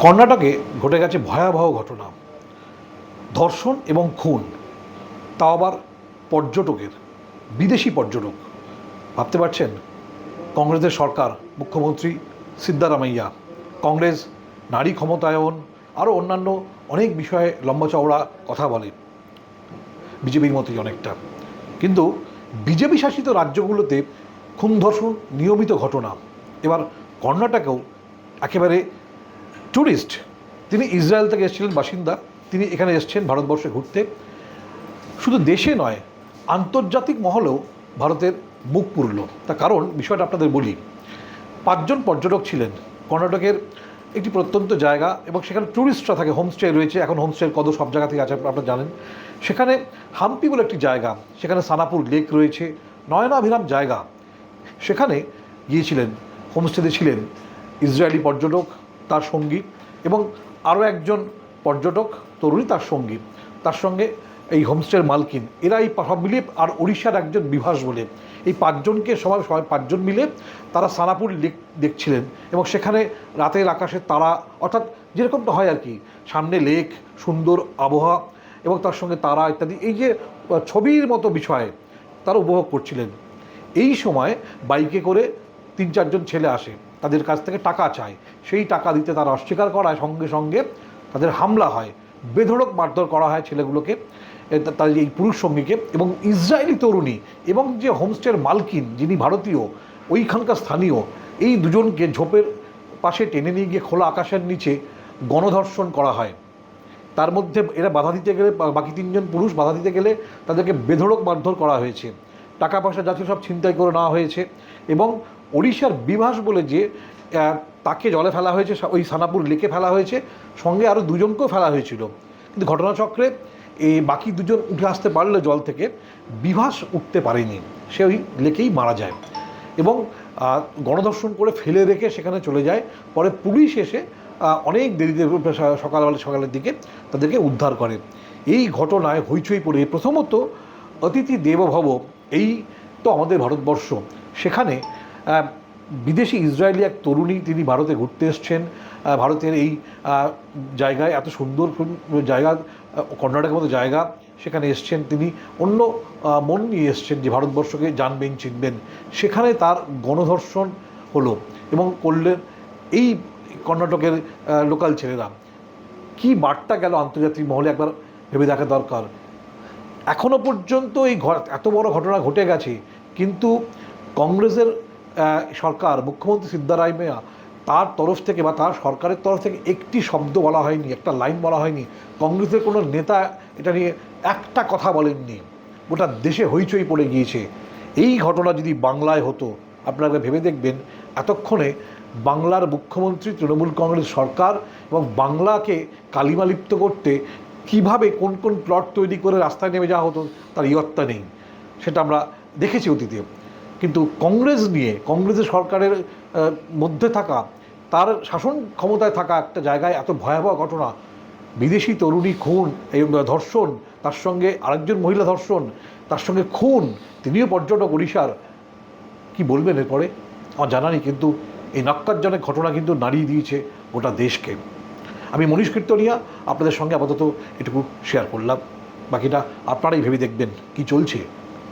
কর্ণাটকে ঘটে গেছে ভয়াবহ ঘটনা। ধর্ষণ এবং খুন। তাও আবার পর্যটকের, বিদেশি পর্যটক। ভাবতে পারছেন? কংগ্রেসের সরকার, মুখ্যমন্ত্রী সিদ্ধারামাইয়া। কংগ্রেস, নারী ক্ষমতায়ন আরও অন্যান্য অনেক বিষয়ে লম্বা চওড়া কথা বলে। বিজেপির মতোই অনেকটা। কিন্তু বিজেপি শাসিত রাজ্যগুলোতে খুন ধর্ষণ নিয়মিত ঘটনা। এবার কর্ণাটকেও একেবারে ট্যুরিস্ট তিনি ইসরায়েল থেকে এসেছিলেন, বাসিন্দা। তিনি এখানে এসেছেন ভারতবর্ষে ঘুরতে। শুধু দেশে নয়, আন্তর্জাতিক মহলেও ভারতের মুখ পুরল। তার কারণ, বিষয়টা আপনাদের বলি। পাঁচজন পর্যটক ছিলেন। কর্ণাটকের একটি প্রত্যন্ত জায়গা এবং সেখানে ট্যুরিস্টরা থাকে। হোমস্টে রয়েছে, এখন হোমস্টের কত সব জায়গা থেকে আছে, আপনারা জানেন। সেখানে হাম্পি বলে একটি জায়গা, সেখানে সানাপুর লেক রয়েছে। নয়নাভিরাম জায়গা। সেখানে গিয়েছিলেন, হোমস্টেতে ছিলেন। ইসরায়েলি পর্যটক তার সঙ্গী এবং আরও একজন পর্যটক তরুণী তার সঙ্গী। তার সঙ্গে এই হোমস্টের মালকিন। এরা এই সব মিলিয়ে আর উড়িষ্যার একজন বিভাস বলে। এই পাঁচজনকে সবাই সবাই পাঁচজন মিলে তারা সানাপুর লেক দেখছিলেন এবং সেখানে রাতের আকাশে তারা অর্থাৎ যেরকমটা হয় আর কি, সামনে লেক, সুন্দর আবহাওয়া এবং তার সঙ্গে তারা ইত্যাদি। এই যে ছবির মতো বিষয়ে তারা উপভোগ করছিলেন। এই সময় বাইকে করে তিন চারজন ছেলে আসে। তাদের কাছ থেকে টাকা চায়। সেই টাকা দিতে তারা অস্বীকার করায়, সঙ্গে সঙ্গে তাদের হামলা হয়। বেধড়ক মারধর করা হয় ছেলেগুলোকে তাদের এই পুরুষ সঙ্গীকে এবং ইসরায়েলি তরুণী এবং যে হোমস্টের মালকিন, যিনি ভারতীয়, ওইখানকার স্থানীয়, এই দুজনকে ঝোপের পাশে টেনে নিয়ে গিয়ে খোলা আকাশের নিচে গণধর্ষণ করা হয়। তার মধ্যে এরা বাধা দিতে গেলে বাকি তিনজন পুরুষ বাধা দিতে গেলে তাদেরকে বেধড়ক মারধর করা হয়েছে। টাকা পয়সা যা ছিল সব ছিনতাই করে নেওয়া হয়েছে এবং ওড়িশার বিভাস বলে যে তাকে জলে ফেলা হয়েছে ওই সানাপুর লেকে ফেলা হয়েছে, সঙ্গে আরও দুজনকেও ফেলা হয়েছিল। কিন্তু ঘটনাচক্রে এই বাকি দুজন উঠে আসতে পারলে জল থেকে বিভাস উঠতে পারেনি। সে ওই লেকেই মারা যায়। এবং গণধর্ষণ করে ফেলে রেখে সেখানে চলে যায়। পরে পুলিশ এসে অনেক দেরিতে সকালবেলা সকালের দিকে তাদেরকে উদ্ধার করে। এই ঘটনায় হইচই পড়ে প্রথমত অতিথি দেবভব, এই তো আমাদের ভারতবর্ষ। সেখানে বিদেশি ইসরায়েলি এক তরুণী তিনি ভারতে ঘুরতে এসছেন। ভারতের এই জায়গায় এত সুন্দর সুন- জায়গা কর্ণাটকের মতো জায়গা, সেখানে এসছেন তিনি। অন্য মন নিয়ে এসছেন যে ভারতবর্ষকে জানবেন, চিনবেন। সেখানে তার গণধর্ষণ হলো এবং করলেন এই কর্ণাটকের লোকাল ছেলেরা। কি বার্তা গেল আন্তর্জাতিক মহলে একবার ভেবে দেখা দরকার। এখনও পর্যন্ত এই এত বড় ঘটনা ঘটে গেছে, কিন্তু কংগ্রেসের সরকার, মুখ্যমন্ত্রী সিদ্ধারামাইয়া তার তরফ থেকে বা তার সরকারের তরফ থেকে একটি শব্দ বলা হয়নি, একটা লাইন বলা হয়নি। কংগ্রেসের কোনো নেতা এটা নিয়ে একটা কথা বলেননি। গোটা দেশে হইচই পড়ে গিয়েছে। এই ঘটনা যদি বাংলায় হতো, আপনারা ভেবে দেখবেন, এতক্ষণে বাংলার মুখ্যমন্ত্রী, তৃণমূল কংগ্রেস সরকার এবং বাংলাকে কালিমালিপ্ত করতে কীভাবে কোন কোন প্লট তৈরি করে রাস্তায় নেমে যাওয়া হতো, তার ইয়ত্তা নেই। সেটা আমরা দেখেছি অতীতে। কিন্তু কংগ্রেস নিয়ে, কংগ্রেসের সরকারের মধ্যে থাকা, তার শাসন ক্ষমতায় থাকা একটা জায়গায় এত ভয়াবহ ঘটনা। বিদেশি তরুণী খুন, এই ধর্ষণ, তার সঙ্গে আরেকজন মহিলা ধর্ষণ, তার সঙ্গে খুন, তিনিও পর্যটক উড়িষ্যার কি বলবেন এরপরে? আমার জানা নেই, কিন্তু এই নক্কারজনক ঘটনা কিন্তু নাড়িয়ে দিয়েছে গোটা দেশকে। আমি মনীষ কীর্তনিয়া, আপনাদের সঙ্গে আপাতত এটুকু শেয়ার করলাম। বাকিটা আপনারাই ভেবে দেখবেন কি চলছে।